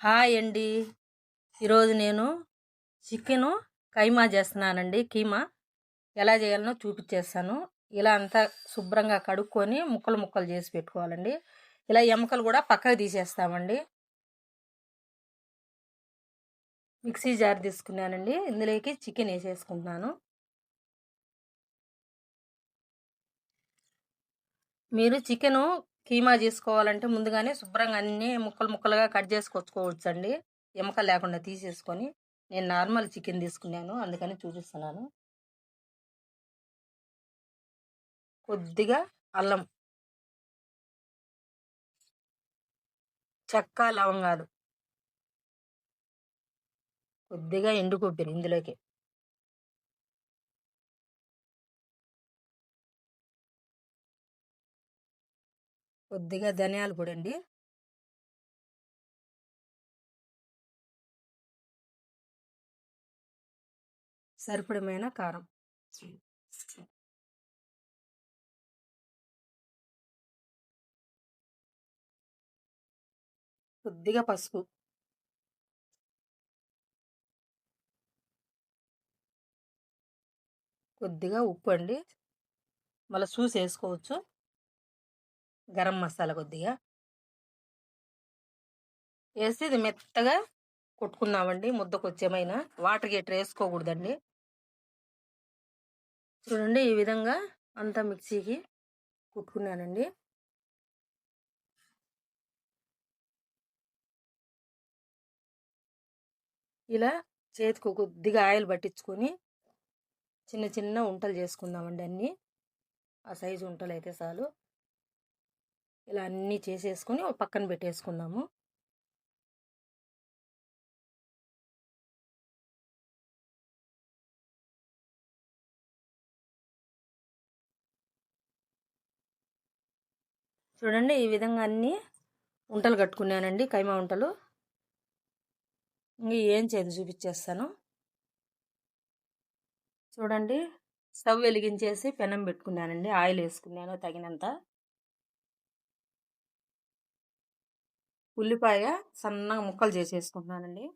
Hi అండి. ఈరోజు నేను చికెను కైమా చేస్తున్నానండి. కీమా ఎలా చేయాలనో చూపించేస్తాను ఇలా అంతా శుభ్రంగా కడుక్కొని ముక్కలు ముక్కలు చేసి పెట్టుకోవాలండి. ఇలా ఎముకలు కూడా పక్కకు తీసేస్తామండి. మిక్సీ జార్ తీసుకున్నానండి. ఇందులోకి చికెన్ వేసేసుకుంటున్నాను. మీరు చికెను కీమా చేసుకోవాలంటే ముందుగానే శుభ్రంగా అన్నీ ముక్కలు ముక్కలుగా కట్ చేసుకొచ్చుకోవచ్చు అండి ఎముక లేకుండా తీసేసుకొని నేను నార్మల్ చికెన్ తీసుకున్నాను. అందుకని చూపిస్తున్నాను. కొద్దిగా అల్లం. చెక్క లవంగాలు. కొద్దిగా ఎండు కొబ్బరి ఇందులోకి. కొద్దిగా ధనియాల పొడి అండి సరిపడమైన కారం. కొద్దిగా పసుపు. కొద్దిగా ఉప్పు అండి. మళ్ళీ చూసి వేసుకోవచ్చు గరం మసాలా కొద్దిగా. వేసి ఇది మెత్తగా కొట్టుకున్నామండి ముద్దకు వచ్చేమైనా వాటర్ గేటర్ వేసుకోకూడదండి. చూడండి ఈ విధంగా అంతా మిక్సీకి కుట్టుకున్నానండి. ఇలా చేతికి కొద్దిగా ఆయిల్ పట్టించుకొని చిన్న చిన్న ఉంటలు చేసుకుందామండి అన్నీ. ఆ సైజు ఉంటలు అయితే చాలు. ఇలా అన్నీ చేసేసుకొని పక్కన పెట్టేసుకుందాము. చూడండి ఈ విధంగా అన్నీ ఉంటలు కట్టుకున్నానండి కైమా ఉంటలు. ఇంకా ఏం చేసి చూపించేస్తాను చూడండి స్టవ్ వెలిగించేసి పెనం పెట్టుకున్నానండి ఆయిల్ వేసుకున్నాను తగినంత. ఉల్లిపాయ సన్నగా ముక్కలు చేసేసుకుంటున్నానండి.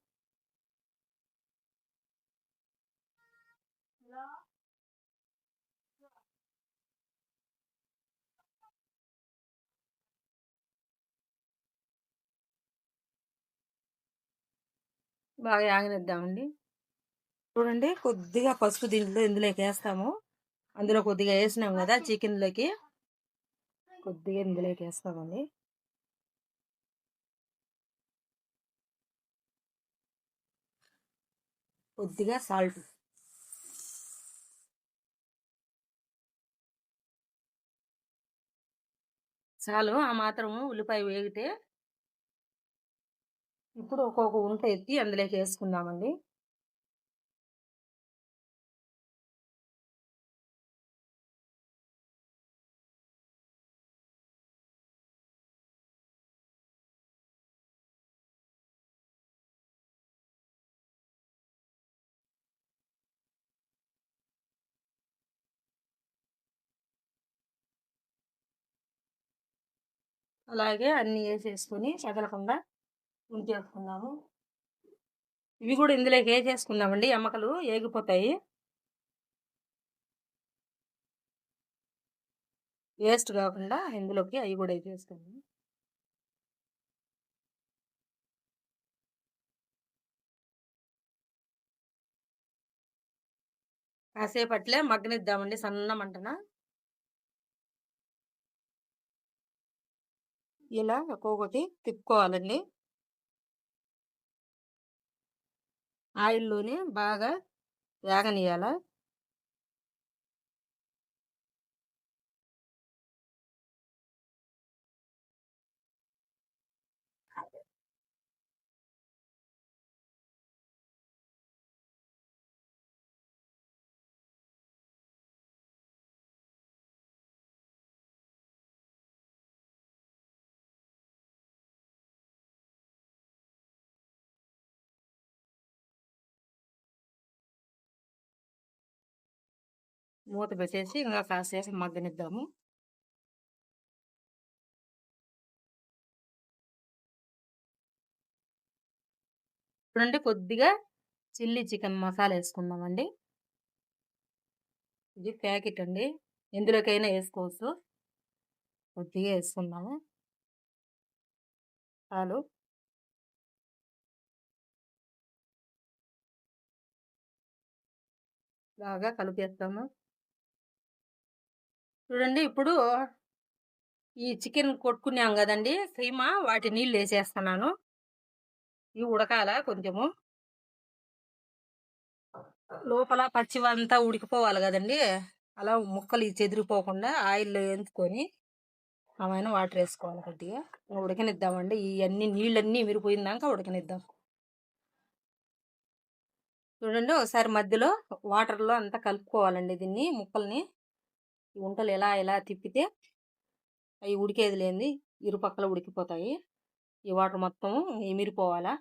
బాగా యాగనిద్దామండి. చూడండి కొద్దిగా పసుపు దీంట్లో ఇందులోకి వేస్తాము. అందులో కొద్దిగా వేసినాం కదా చికెన్లోకి. కొద్దిగా ఇందులోకి వేస్తామండి. కొద్దిగా సాల్ట్. చాలు ఆ మాత్రం ఉల్లిపాయ వేగితే ఇప్పుడు ఒక్కొక్క ఉంట ఎత్తి అందులోకి వేసుకుందామండి. అలాగే అన్నీ వేసేసుకొని కదలకుండా ఉంచేసుకున్నాము. ఇవి కూడా ఇందులోకి వేసేసుకుందామండి. ఎమ్మకలు ఏగిపోతాయి. వేస్ట్ కాకుండా ఇందులోకి అవి కూడా వేసేసుకున్నాము కాసేపట్లే మగ్గనిద్దామండి. సన్న మంటన ఇలా ఒక్కొక్కటి తిప్పుకోవాలండి. ఆయిల్లోనే బాగా వేగనీయాల మూత పెట్టేసి ఇంకా కాసేపు మగ్గనిద్దాము. ఇప్పుడంటే కొద్దిగా చిల్లీ చికెన్ మసాలా వేసుకుందామండి. ఇది ప్యాకెట్ అండి. ఎందులోకైనా వేసుకోవచ్చు. కొద్దిగా వేసుకుందాము. చాలు. బాగా కలిపేస్తాము చూడండి ఇప్పుడు ఈ చికెన్ కొట్టుకున్నాం కదండి కీమా వాటి నీళ్ళు వేసేస్తున్నాను. ఇవి ఉడకాల కొంచెము. లోపల పచ్చివంతా ఉడికిపోవాలి కదండి అలా ముక్కలు చెదిరిపోకుండా ఆయిల్లో ఎంచుకొని ఆమెను వాటర్ వేసుకోవాలి కొద్దిగా. ఉడకనిద్దామండి ఇవన్నీ నీళ్ళన్నీ మిరిపోయిందాక ఉడకనిద్దాం. చూడండి ఒకసారి మధ్యలో వాటర్లో అంతా కలుపుకోవాలండి దీన్ని ముక్కల్ని. ఈ ఉంటలు ఎలా ఎలా తిప్పితే అవి ఉడికేది లేని ఇరుపక్కల ఉడికిపోతాయి. ఈ వాటర్ మొత్తం ఎమిరిపోవాలా.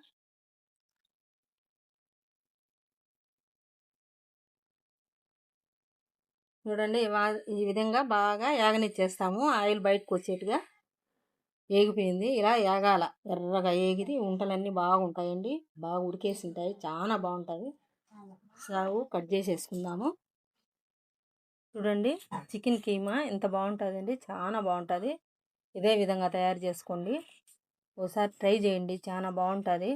చూడండి ఈ విధంగా బాగా యాగనిచ్చేస్తాము. ఆయిల్ బయటకు వచ్చేట్టుగా ఏగిపోయింది. ఇలా ఏగాల ఎర్రగా ఏగిది ఉంటలన్నీ బాగుంటాయండి. బాగా ఉడికేసి ఉంటాయి. చాలా బాగుంటుంది సాగు కట్ చేసేసుకుందాము. చూడండి చికెన్ కీమా ఎంత బాగుంటుందండి. చాలా బాగుంటుంది. ఇదే విధంగా తయారు చేసుకోండి. ఒకసారి ట్రై చేయండి. చాలా బాగుంటుంది.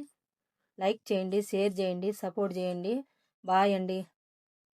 లైక్ చేయండి షేర్ చేయండి సపోర్ట్ చేయండి. బాయ్ అండి.